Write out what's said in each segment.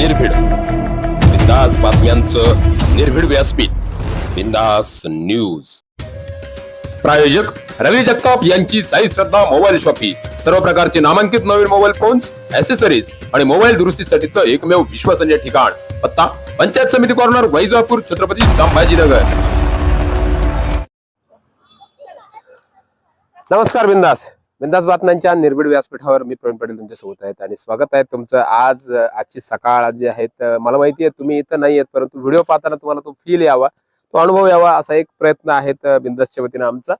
निर्भीड. बिंदास बातम्यांचं निर्भीड व्यासपीठ. बिंदास न्यूज. प्रायोजक रवी जगताप यांची साई श्रद्धा मोबाईल शॉपी. सर्व प्रकारचे नामांकित नवीन मोबाईल फोन्स ऍसेसरीज आणि मोबाईल दुरुस्तीसाठीचं एकमेव विश्वसनीय ठिकाण. पत्ता पंचायत समिती कॉर्नर वैजापूर छत्रपती संभाजीनगर. नमस्कार बिंदास. बिंदास बातम्यांच्या निर्भीड व्यासपीठावर मी प्रवीण पाटील तुमच्यासोबत आहेत आणि स्वागत आहे तुमचं आज आजची सकाळ आज जी आहे मला माहिती आहे तुम्ही इथं नाही आहेत परंतु व्हिडिओ पाहताना तुम्हाला तो फील यावा तो अनुभव यावा असा एक प्रयत्न आहे बिंदासच्या वतीनं आमचा.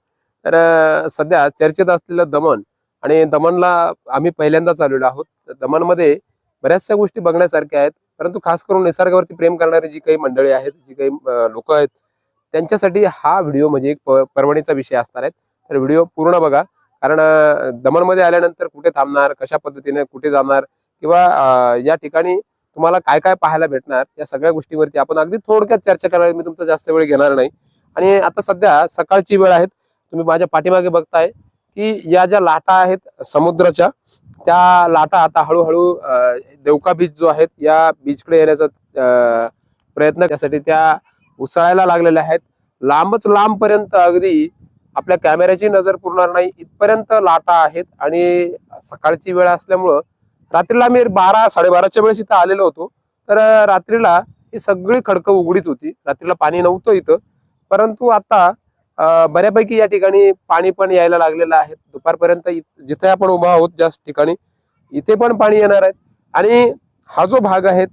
तर सध्या चर्चेत असलेलं दमन आणि दमनला आम्ही पहिल्यांदाच आलेलो आहोत. दमनमध्ये बऱ्याचशा गोष्टी बघण्यासारख्या आहेत परंतु खास करून निसर्गावरती प्रेम करणारी जी काही मंडळी आहेत जी काही लोक आहेत त्यांच्यासाठी हा व्हिडिओ म्हणजे एक पर्वणीचा विषय असणार आहे. तर व्हिडिओ पूर्ण बघा. कारण दमणमध्ये आल्यानंतर कुठे थांबणार कशा पद्धतीने कुठे जाणार किंवा या ठिकाणी तुम्हाला काय काय पाहायला भेटणार या सगळ्या गोष्टीवरती आपण अगदी थोडक्यात चर्चा करणार मी तुमचा जास्त वेळ घेणार नाही. आणि आता सध्या सकाळची वेळ आहे तुम्ही माझ्या पाठीमागे बघताय की या ज्या लाटा आहेत समुद्राच्या त्या लाटा आता हळूहळू देवका बीच जो आहेत या बीचकडे येण्याचा प्रयत्न त्यासाठी त्या उसळायला लागलेल्या आहेत. लांबच लांबपर्यंत अगदी आपल्या कॅमेऱ्याची नजर पुरणार नाही. इथपर्यंत लाटा आहेत आणि सकाळची वेळ असल्यामुळं रात्रीला मी बारा साडेबाराच्या वेळेस इथं आलेलो होतो. तर रात्रीला ही सगळी खडकं उघडीच होती. रात्रीला पाणी नव्हतं इथं. परंतु आता बऱ्यापैकी या ठिकाणी पाणी पण यायला लागलेलं आहे. दुपारपर्यंत जिथे आपण उभा आहोत जास्त ठिकाणी इथे पण पाणी येणार आहे. आणि हा जो भाग आहे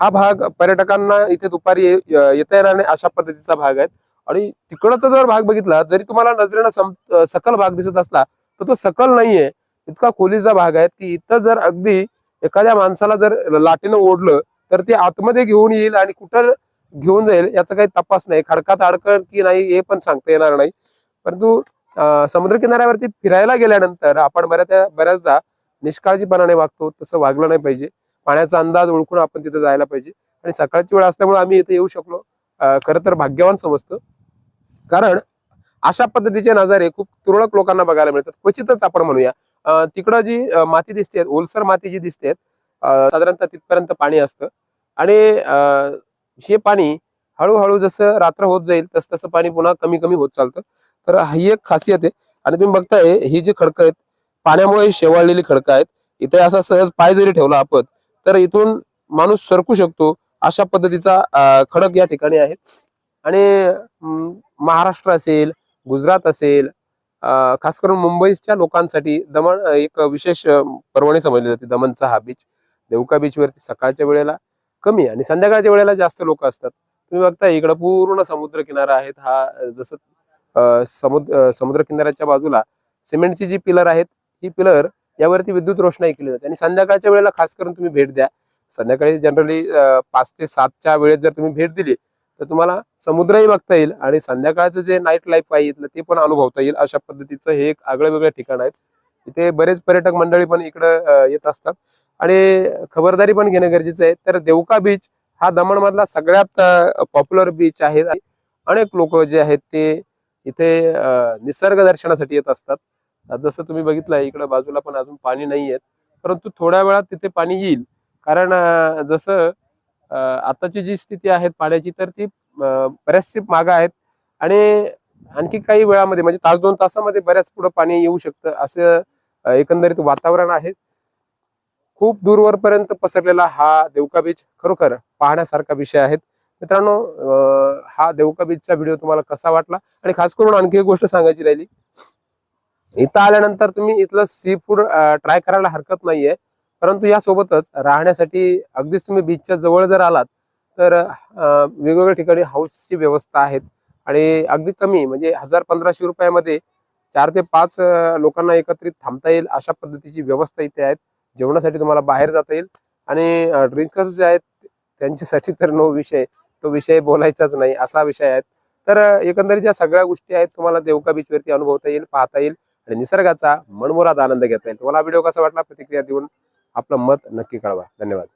हा भाग पर्यटकांना इथे दुपारी ये- येता येणार नाही अशा पद्धतीचा भाग आहे. आणि तिकडचा जर भाग बघितला जरी तुम्हाला नजरेनं सकल भाग दिसत असला तर तो सकल नाहीये. इतका खोलीचा भाग आहे की इथं जर अगदी एखाद्या माणसाला जर लाटेनं ओढलं तर ते आतमध्ये घेऊन येईल आणि कुठं घेऊन जाईल याचा काही तपास नाही. खडकात अडकण की नाही हे पण सांगता येणार नाही. परंतु समुद्रकिनाऱ्यावरती समुद्र किनाऱ्यावरती फिरायला गेल्यानंतर आपण बऱ्याच बऱ्याचदा निष्काळजीपणाने वागतो तसं वागलं नाही पाहिजे. पाण्याचा अंदाज ओळखून आपण तिथे जायला पाहिजे. आणि सकाळची वेळ असल्यामुळे आम्ही इथे येऊ शकलो. खरं तर भाग्यवान समजतो. कारण अशा पद्धतीचे नजारे खूप तुरळक लोकांना बघायला मिळतात. क्वचितच आपण म्हणूया. तिकडं जी माती दिसते ओलसर माती जी दिसते साधारणतः तिथपर्यंत पाणी असतं. आणि अं, हे पाणी हळूहळू जसं रात्र होत जाईल तस तसं पाणी पुन्हा कमी कमी होत चालतं. तर ही एक खासियत आहे. आणि तुम्ही बघताय ही जी खडकं आहेत पाण्यामुळे शेवाळलेली खडकं आहेत. इथे असा सहज पाय जरी ठेवला आपण तर इथून माणूस सरकू शकतो अशा पद्धतीचा खडक या ठिकाणी आहे. आणि महाराष्ट्र असेल गुजरात असेल खास करून मुंबईच्या लोकांसाठी दमण एक विशेष अं, पर्वणी समजली जाते. दमणचा हा बीच देवका बीचवरती सकाळच्या वेळेला कमी आणि संध्याकाळच्या वेळेला जास्त लोक असतात. तुम्ही बघता इकडं पूर्ण समुद्र किनारा आहेत. हा जसं समुद्र समुद्र किनाऱ्याच्या बाजूला सिमेंटची जी पिलर आहेत ही पिलर यावरती विद्युत रोषणाई केली जाते. आणि संध्याकाळच्या वेळेला खास करून तुम्ही भेट द्या. संध्याकाळी जनरली पाच ते सातच्या वेळेत जर तुम्ही भेट दिली तर तुम्हाला समुद्रही बघता येईल आणि संध्याकाळचं जे नाईट लाईफ आहे इथलं ते पण अनुभवता येईल अशा पद्धतीचं हे एक आगळं वेगळं ठिकाण आहे इथे बरेच पर्यटक मंडळी पण इकडं येत असतात. आणि खबरदारी पण घेणं गरजेचं आहे. तर देवका बीच हा दमण मधला सगळ्यात पॉप्युलर बीच आहे. अनेक लोक जे आहेत ते इथे निसर्ग दर्शनासाठी येत असतात. जसं तुम्ही बघितलं इकडं बाजूला पण अजून पाणी नाही येत परंतु थोड्या वेळात तिथे पाणी येईल. कारण जसं आताची जी स्थिती आहे पाण्याची तर ती बऱ्याचशी मागं आहेत. आणि आणखी काही वेळामध्ये म्हणजे तास दोन तासामध्ये बऱ्याच पुढे पाणी येऊ शकतं असं एकंदरीत वातावरण आहे. खूप दूरवरपर्यंत पसरलेला हा देवका बीच खरोखर पाहण्यासारखा विषय आहे मित्रांनो हा देवका बीचचा व्हिडिओ तुम्हाला कसा वाटला? आणि खास करून आणखी एक गोष्ट सांगायची राहिली. इथं आल्यानंतर तुम्ही इथलं सी फूड ट्राय करायला हरकत नाहीये. परंतु यासोबतच राहण्यासाठी अगदीच तुम्ही बीचच्या जवळ जर आलात तर वेगवेगळ्या ठिकाणी हाऊसची व्यवस्था आहेत. आणि अगदी कमी म्हणजे हजार पंधराशे रुपयामध्ये चार ते पाच लोकांना एकत्रित थांबता येईल अशा पद्धतीची व्यवस्था इथे आहेत. जेवणासाठी तुम्हाला बाहेर जाता येईल. आणि ड्रिंकर्स जे आहेत त्यांच्यासाठी तर नो विषय. तो विषय बोलायचाच नाही असा विषय आहे. तर एकंदरीत या सगळ्या गोष्टी आहेत तुम्हाला देवका बीचवरती अनुभवता येईल पाहता येईल. आणि निसर्गाचा मनमुराद आनंद घेता येईल. तुम्हाला व्हिडिओ कसा वाटला? प्रतिक्रिया देऊन आपलं मत नक्की कळवा. धन्यवाद.